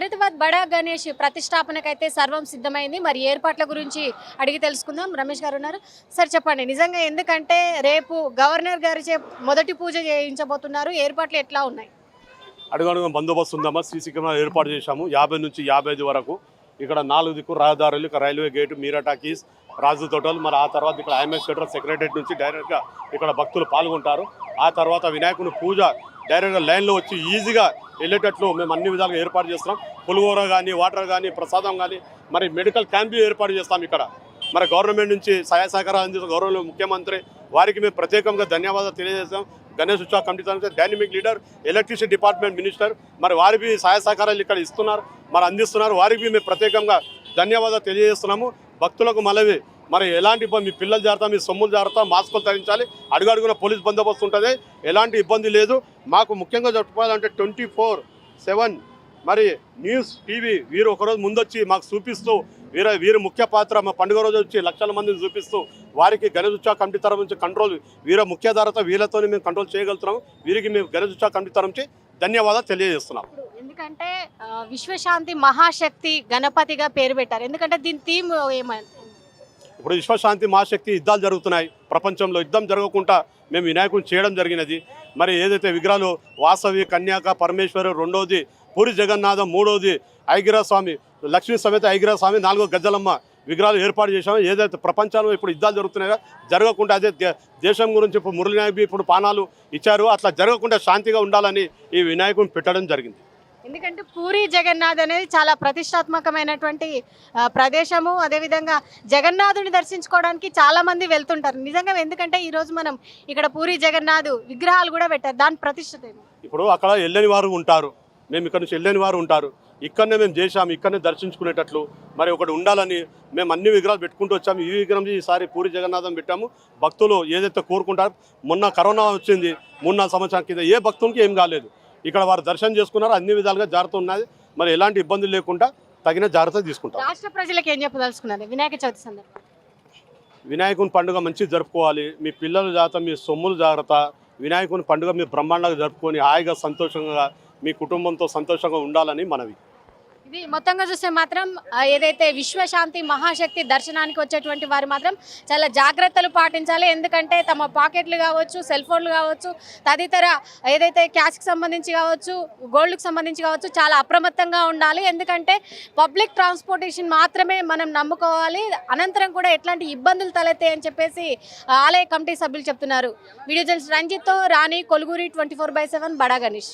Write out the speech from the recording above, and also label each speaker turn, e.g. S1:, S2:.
S1: ఖైరతాబాద్ బడా గణేష్ ప్రతిష్టాపనకైతే సర్వం సిద్ధమైంది. మరి ఏర్పాట్ల గురించి అడిగి తెలుసుకుందాం. రమేష్ గారు ఉన్నారు. సార్ చెప్పండి. నిజంగా ఎందుకంటే రేపు గవర్నర్ గారు మొదటి పూజ చేయించబోతున్నారు. ఏర్పాట్లు ఎట్లా ఉన్నాయి?
S2: అడుగడుగు బందోబస్తు ఉందమ్మా. సీసీ కెమెరా ఏర్పాటు చేశాము. యాభై నుంచి యాభై ఐదు వరకు ఇక్కడ నాలుగు దిక్కు రహదారులు ఇక్కడ railway gate Meera talkies Raju తోటలు. మరి ఆ తర్వాత ఇక్కడ ఐఎంఎస్ ఫెడరల్ సెక్రటరీ నుంచి డైరెక్ట్గా ఇక్కడ భక్తులు పాల్గొంటారు. ఆ తర్వాత వినాయకుని పూజ డైరెక్ట్గా లైన్లో వచ్చి ఈజీగా వెళ్ళేటట్లు మేము అన్ని విధాలుగా ఏర్పాటు చేస్తాం పులిహోర కానీ వాటర్ కానీ ప్రసాదం కానీ మరి మెడికల్ క్యాంప్ ఏర్పాటు చేస్తాం ఇక్కడ. మరి గవర్నమెంట్ నుంచి సహాయ సహకారాలు అందిస్తున్న గౌరవ ముఖ్యమంత్రి వారికి మేము ప్రత్యేకంగా ధన్యవాదాలు తెలియజేస్తాం. గణేష్ ఉత్సవ కమిటీ తరఫున dynamic leader electricity department minister మరి వారికి సహాయ సహకారాలు ఇక్కడ ఇస్తున్నారు మరి అందిస్తున్నారు. వారికి మేము ప్రత్యేకంగా ధన్యవాదాలు తెలియజేస్తున్నాము. భక్తులకు మలవి మరి ఎలాంటి ఇబ్బంది? మీ పిల్లలు జారుతా మీ సొమ్ములు జారుతా మాస్కులు ధరించాలి అడుగడుగున పోలీస్ బందోబస్తు ఉంటుంది. ఎలాంటి ఇబ్బంది లేదు. మాకు ముఖ్యంగా చెప్పుకోవాలంటే ట్వంటీ ఫోర్ సెవెన్ మరి న్యూస్ టీవీ వీరు ఒకరోజు ముందొచ్చి మాకు చూపిస్తూ వీర వీరి ముఖ్య పాత్ర. మా పండుగ రోజు వచ్చి లక్షల మందిని చూపిస్తూ వారికి గణేష్ ఉత్సవ కమిటీ తరఫు నుంచి కంట్రోల్ వీర ముఖ్య ధారత వీళ్ళతో మేము కంట్రోల్ చేయగలుగుతున్నాము. వీరికి మేము గణేష్ ఉత్సవ కమిటీ తరఫు నుంచి ధన్యవాదాలు తెలియజేస్తున్నాం.
S1: ఎందుకంటే విశ్వశాంతి మహాశక్తి గణపతిగా పేరు పెట్టారు. ఎందుకంటే దీని థీమ్ ఏమని
S2: ఇప్పుడు విశ్వశాంతి మహాశక్తి యుద్ధాలు జరుగుతున్నాయి. ప్రపంచంలో యుద్ధం జరగకుండా మేము వినాయకుని చేయడం జరిగినది. మరి ఏదైతే విగ్రహాలు వాసవి కన్యాక పరమేశ్వరు రెండోది పూరి జగన్నాథం మూడోది ఐగిరాస్వామి లక్ష్మీ సమేత ఐగిరాస్వామి నాలుగో గజ్జలమ్మ విగ్రహాలు ఏర్పాటు చేశాము. ఏదైతే ప్రపంచంలో ఇప్పుడు యుద్ధాలు జరుగుతున్నాయో జరగకుండా అదే దే- దేశం గురించి ఇప్పుడు మురళి ఇప్పుడు పానాలు ఇచ్చారు. అట్లా జరగకుండా శాంతిగా ఉండాలని ఈ వినాయకుని పెట్టడం జరిగింది.
S1: ఎందుకంటే పూరి జగన్నాథ్ అనేది చాలా ప్రతిష్టాత్మకమైనటువంటి ప్రదేశము. అదేవిధంగా జగన్నాథుని దర్శించుకోవడానికి చాలా మంది వెళ్తుంటారు. నిజంగా ఎందుకంటే ఈరోజు మనం ఇక్కడ పూరి జగన్నాథ్ విగ్రహాలు కూడా పెట్టారు. దాని ప్రతిష్టత
S2: ఇప్పుడు అక్కడ వెళ్ళని వారు ఉంటారు. మేము ఇక్కడ నుంచి వెళ్ళని వారు ఉంటారు. ఇక్కడనే మేము చేశాము ఇక్కడనే దర్శించుకునేటట్లు. మరి ఒకటి ఉండాలని మేము అన్ని విగ్రహాలు పెట్టుకుంటూ వచ్చాము ఈ విగ్రహం ఈసారి పూరి జగన్నాథం పెట్టాము. భక్తులు ఏదైతే కోరుకుంటారో మొన్న కరోనా వచ్చింది మొన్న సంవత్సరం కింద ఏ భక్తునికి ఏం కాలేదు. ఇక్కడ వారు దర్శనం చేసుకున్నారు అన్ని విధాలుగా జాగ్రత్త ఉన్నది. మరి ఎలాంటి ఇబ్బందులు లేకుండా తగిన జాగ్రత్త తీసుకుంటాం.
S1: రాష్ట్ర ప్రజలకు ఏం చెప్పదలుచుకున్నారు? వినాయక చవితి సందర్భంగా.
S2: వినాయకుని పండుగ మంచిగా జరుపుకోవాలి. మీ పిల్లల జాగ్రత్త మీ సొమ్ములు జాగ్రత్త వినాయకుని పండుగ మీ బ్రహ్మాండంగా జరుపుకొని హాయిగా సంతోషంగా మీ కుటుంబంతో సంతోషంగా ఉండాలని మనవి.
S1: ఇది మొత్తంగా చూస్తే మాత్రం ఏదైతే విశ్వశాంతి మహాశక్తి దర్శనానికి వచ్చేటువంటి వారు మాత్రం చాలా జాగ్రత్తలు పాటించాలి. ఎందుకంటే తమ పాకెట్లు కావచ్చు సెల్ ఫోన్లు కావచ్చు తదితర ఏదైతే క్యాష్కి సంబంధించి కావచ్చు గోల్డ్కి సంబంధించి కావచ్చు చాలా అప్రమత్తంగా ఉండాలి. ఎందుకంటే పబ్లిక్ ట్రాన్స్పోర్టేషన్ మాత్రమే మనం నమ్ముకోవాలి. అనంతరం కూడా ఎట్లాంటి ఇబ్బందులు తలెత్తాయి అని చెప్పేసి ఆలయ కమిటీ సభ్యులు చెప్తున్నారు. Video journalist రంజిత్తో Rani Koluguri twenty four by seven Bada Ganesh.